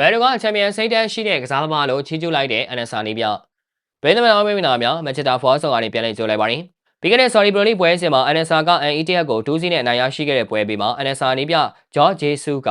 ရန်ဒိုကချန်ပီယံစိတ်တန်းရှိတဲ့ကစားသမားလို့ချီးကျူးလိုက်တဲ့အန်နဆာနီပြဘယ်သမန်အောင်မင်းနာများမန်ချက်စတာဖော်ဆောင်ကနေပြန်လည်ကြိုလိုက်ပါတယ်ပြီးခဲ့တဲ့ Sorry Pro League ပွဲစဉ်မှာအန်နဆာက NETF ကို2စီးနဲ့အနိုင်ရရှိခဲ့တဲ့ပွဲပြီးမှာအန်နဆာနီပြဂျော့ဂျေဆူက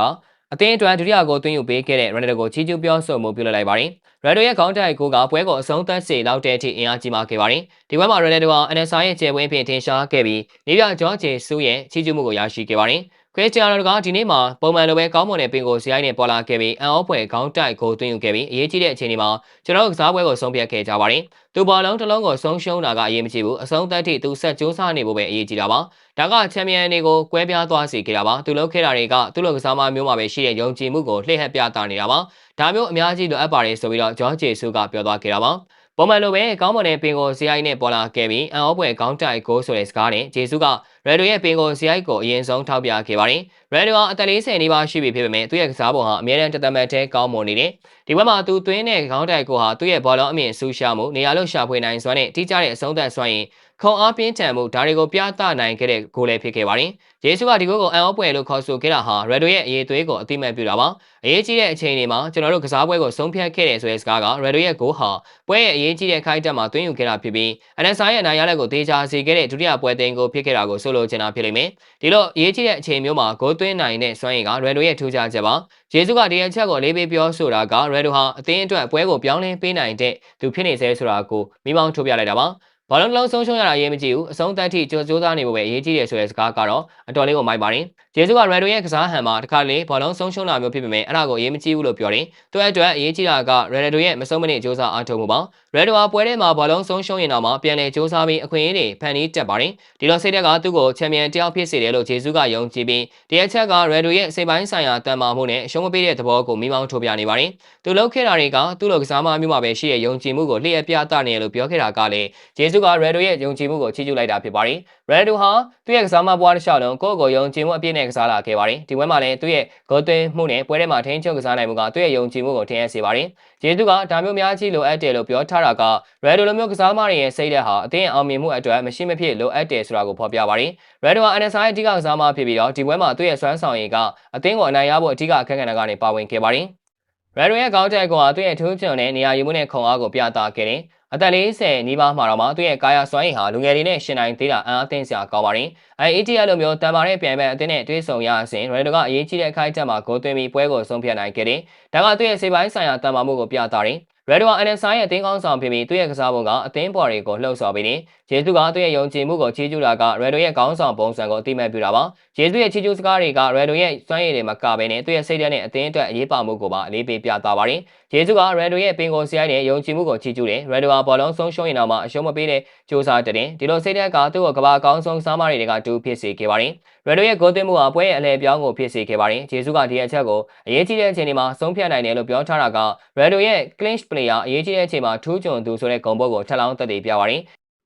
အသင်းအတွက်ဒုတိယကိုသွင်းယူပေးခဲ့တဲ့ရန်ဒိုကိုချီးကျူးပြောဆိုမှုပြုလုပ်လိုက်ပါတယ်ရန်ဒိုရဲ့ခေါင်းတိုက်ကိုကပွဲကိုအဆုံးသတ်စေလောက်တဲ့အထိအင်အားကြီးမားခဲ့ပါတယ်ဒီပွဲမှာရန်ဒိုဟာအန်နဆာရဲ့ကျေပွဲအဖြစ်ထင်ရှားခဲ့ပြီးနေပြဂျော့ဂျေဆူရဲ့ချီးကျူးမှုကိုရရှိခဲ့ပါတယ် ခွဲချာရိုကဒီနေ့မှာပုံမှန်လိုပဲကောင်းမွန်တဲ့ပင်ကိုဇိုင်းနဲ့ပေါ်လာခဲ့ပြီးအန်အောပွဲခေါင်းတိုက်ကိုသွင်းယူခဲ့ပြီးအရေးကြီးတဲ့အချိန်ဒီမှာကျွန်တော်တို့ကစားပွဲကိုဆုံးဖြတ်ခဲ့ကြပါတယ်။သူဘောလုံးတစ်လုံးကိုဆုံးရှုံးတာကအရေးမကြီးဘူး။အဆုံးသတ်ထိသူဆက်ကြိုးစားနေဖို့ပဲအရေးကြီးတာပါ။ဒါကချန်ပီယံတွေကိုကွဲပြားသွားစေခဲ့တာပါ။သူလုပ်ခဲ့တာတွေကသူ့လိုကစားမမျိုးမှာပဲရှိတဲ့ယုံကြည်မှုကိုလှည့်ဟပ်ပြသနေတာပါ။ဒါမျိုးအများကြီးလိုအပ်ပါတယ်ဆိုပြီးတော့ဂျော့ဂျေဆူကပြောသွားခဲ့တာပါ။ ပုံမှန်လိုပဲကောင်းမွန်တဲ့ပင်ကိုဇီအိုင်နဲ့ပေါ်လာခဲ့ပြီးအန်အောပွဲကောင်းတိုက်ကိုဆိုတဲ့စကားနဲ့ဂျေဆုကရယ်ဒိုရဲ့ပင်ကိုဇီအိုင်ကိုအရင်ဆုံးထောက်ပြခဲ့ပါတယ်။ရယ်ဒိုဟာအသက်40နီးပါးရှိပြီဖြစ်ပေမဲ့သူ့ရဲ့ကစားပုံဟာအမြဲတမ်းတသက်မဲ့တဲ့ကောင်းမွန်နေတယ်။ဒီဘက်မှာသူသွင်းတဲ့ကောင်းတိုက်ကိုဟာသူ့ရဲ့ဘောလုံးအမြင့်ဆူရှာမှုနေရာလို့ရှာဖွေနိုင်စွမ်းနဲ့တိကျတဲ့အဆုံးသတ်စွမ်းရည် ခုံအားပြင်းထန်မှုဒါတွေကိုပြသနိုင်ခဲ့တဲ့ဂိုးလည်းဖြစ်ခဲ့ပါတယ်။ယေရှုကဒီဂိုးကိုအန်အောပွဲလို့ခေါ်ဆိုခဲ့တာဟာရယ်ဒိုရဲ့အရေးသွေးကိုအတိမတ်ပြုတာပါ။အရေးကြီးတဲ့အချိန်တွေမှာကျွန်တော်တို့ကစားပွဲကိုဆုံးဖြတ်ခဲ့တဲ့ဆိုတဲ့စကားကရယ်ဒိုရဲ့ဂိုးဟာပွဲရဲ့အရေးကြီးတဲ့ခိုက်တက်မှာသွင်းယူခဲ့တာဖြစ်ပြီးအန်နဆာရဲ့အနိုင်ရလက်ကိုတေချာစေခဲ့တဲ့ဒုတိယပွဲသိမ်းကိုဖြစ်ခဲ့တာကိုဆိုလိုချင်တာဖြစ်လိမ့်မယ်။ဒီလိုအရေးကြီးတဲ့အချိန်မျိုးမှာဂိုးသွင်းနိုင်တဲ့စွမ်းရည်ကရယ်ဒိုရဲ့ထူးခြားချက်ပါ။ယေရှုကဒီအချက်ကိုလေးပေးပြောဆိုတာကရယ်ဒိုဟာအသင်းအတွက်ပွဲကိုပြောင်းလဲပေးနိုင်တဲ့သူဖြစ်နေစေဆိုတာကိုမိမောင်းထုတ်ပြလိုက်တာပါ။ ဘာလုံးလုံးဆုံးရှုံးရတာအရေးမကြီးဘူးအဆုံးသတ်ထိကြိုးစားနေဖို့ပဲအရေးကြီးတယ်ဆိုတဲ့စကားကတော့အတော်လေးကိုမိုက်ပါတယ်ဂျေဆုကရန်ဒိုရဲ့ကစားဟန်မှာတစ်ခါလေဘာလုံးဆုံးရှုံးတာမျိုးဖြစ်ပေမဲ့အဲ့ဒါကိုအရေးမကြီးဘူးလို့ပြောတယ်သူ့အတွက်အရေးကြီးတာကရန်ဒိုရဲ့မဆုံးမနစ်ကြိုးစားအားထုတ်မှုပါရန်ဒိုဟာပွဲထဲမှာဘာလုံးဆုံးရှုံးရင်တော့မှပြန်လည်ကြိုးစားပြီးအခွင့်အရေးတွေဖန်တီးတက်ပါတယ်ဒီလိုစိတ်ဓာတ်ကသူ့ကိုချန်ပီယံတယောက်ဖြစ်စေတယ်လို့ဂျေဆုကယုံကြည်ပြီးတရက်ချက်ကရန်ဒိုရဲ့စိတ်ပိုင်းဆိုင်ရာတန်မာမှုနဲ့အရှုံးမပေးတဲ့သဘောကိုမိမောင်းထုတ်ပြနေပါတယ်သူလုပ်ခဲ့တာတွေကသူ့လိုကစားမမျိုးမှာပဲရှိတဲ့ယုံကြည်မှုကိုလျှက်ပြသနေတယ်လို့ပြောခဲ့တာကလည်းဂျေဆုကရန်ဒိုရဲ့ယုံကြည်မှုကိုချီးကျူးလိုက်တာဖြစ်ပါတယ်။ရန်ဒိုဟာသူ့ရဲ့ကစားမပွားတစ်လျှောက်လုံးကိုယ့်ကိုယ်ယုံကြည်မှုအပြည့်နဲ့ကစားလာခဲ့ပါတယ်။ဒီပွဲမှာလည်းသူ့ရဲ့ဂိုးသွင်းမှုနဲ့ပွဲထဲမှာထိန်းချုပ်ကစားနိုင်မှုကသူ့ရဲ့ယုံကြည်မှုကိုထင်ရစေပါတယ်။ဂျေသူကဒါမျိုးများကြီးလိုအပ်တယ်လို့ပြောထားတာကရန်ဒိုလိုမျိုးကစားမတွေရဲ့စိတ်ဓာတ်ဟာအသင်းအောင်မြင်မှုအတွက်မရှိမဖြစ်လိုအပ်တယ်ဆိုတာကိုဖော်ပြပါတယ်။ရန်ဒိုဟာအန်အဆိုင်အဓိကကစားမဖြစ်ပြီးတော့ဒီပွဲမှာသူ့ရဲ့စွမ်းဆောင်ရည်ကအသင်းကိုအနိုင်ရဖို့အဓိကအခက်အခဲကနေပါဝင်ခဲ့ပါတယ်။ရန်ဒိုရဲ့ကောင်းတဲ့ကွာသူ့ရဲ့ထိုးချွန်တဲ့နေရာယူမှုနဲ့ခုံအားကိုပြသခဲ့တယ်။ အသက်40နီးပါးမှာတော့မှသူ့ရဲ့ကာယစွမ်းရည်ဟာလူငယ်တွေနဲ့ရှင်နိုင်သေးတာအံ့အားသင့်စရာကောင်းပါတယ်။အဲ ATL လိုမျိုးတန်မာတဲ့ပြိုင်ပွဲအသင်းနဲ့တွဲဆုံရစဉ်ရိုဒိုကအရေးကြီးတဲ့အခိုက်အတန့်မှာဂိုးသွင်းပြီးပွဲကိုဆုံးဖြတ်နိုင်ခဲ့တယ်။ဒါကသူ့ရဲ့စေပိုင်းဆိုင်ရာတန်မာမှုကိုပြသတယ်။ ရယ်ဒိုအန်ဆာရဲ့အသင်းကောင်းဆောင်ဖြစ်ပြီးသူ့ရဲ့ကစားပုံကအသင်းပေါ်တွေကိုလှုပ်ဆော်ပြီးနေဂျေဆုကသူ့ရဲ့ယုံကြည်မှုကိုချီးကျူးတာကရယ်ဒိုရဲ့ကောင်းဆောင်ပုံစံကိုအတိမတ်ပြုတာပါဂျေဆုရဲ့ချီးကျူးစကားတွေကရယ်ဒိုရဲ့စွမ်းရည်တွေမကဘဲနဲ့သူ့ရဲ့စိတ်ဓာတ်နဲ့အသင်းအတွက်အရေးပါမှုကိုပါအလေးပေးပြသပါတယ်ဂျေဆုကရယ်ဒိုရဲ့ပင်ကိုစီရိုက်နဲ့ယုံကြည်မှုကိုချီးကျူးတယ်ရယ်ဒိုကဘောလုံးဆုံးရှုံးရင်တော့မှအရှုံးမပေးတဲ့စူးစမ်းတဲ့ဒီလိုစိတ်ဓာတ်ကသူ့ကိုကဘာအကောင်းဆုံးစားမတွေကတူဖြစ်စေခဲ့ပါတယ်ရယ်ဒိုရဲ့ဂိုးသွင်းမှုဟာပွဲရဲ့အလဲပြောင်းကိုဖြစ်စေခဲ့ပါတယ်ဂျေဆုကဒီအချက်ကိုအရေးကြီးတဲ့အချိန်ဒီမှာဆုံးဖြတ်နိုင်တယ်လို့ပြောထားတာကရယ်ဒိုရဲ့ clinch player အရေးကြီးတဲ့အချိန်မှာထူးချွန်သူဆိုတဲ့ဂုဏ်ပုတ်ကိုထပ်လောင်းသက်သေပြပါတယ်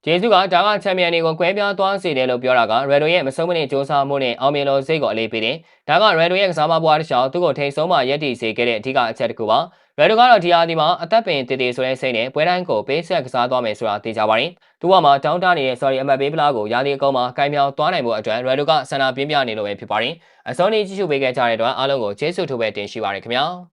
ဂျေဆုကဒါကချန်ပီယံတွေကိုကွဲပြားသွားစေတယ်လို့ပြောတာကရယ်ဒိုရဲ့မဆုံးမနစ်စ조사မှုနဲ့အောင်မြင်လို့စိတ်ကိုအလေးပေးတယ်။ဒါကရယ်ဒိုရဲ့ကစားမပွားတစ်ချောင်းသူ့ကိုထိန်ဆုံးမှရက်တည်စေခဲ့တဲ့အဓိကအချက်တစ်ခုပါ။ရယ်ဒိုကတော့ဒီဟာဒီမှာအသက်ပင်တည်တည်ဆိုတဲ့စိတ်နဲ့ပွဲတိုင်းကိုပေးဆက်ကစားသွားမယ်ဆိုတာသိကြပါတယ်။သူကမှတောင်းတနေတဲ့ sorry အမတ်ပေးပလားကိုရာသီအကောင်မှာကင်မြောင်သွားနိုင်ဖို့အတွက်ရယ်ဒိုကဆန္ဒပြင်းပြနေလို့ပဲဖြစ်ပါတယ်။အစောနေ့ကြည့်ရှုပေးခဲ့ကြတဲ့အတွက်အားလုံးကိုကျေးဇူးထိုးပဲတင်ရှိပါရခင်ဗျာ။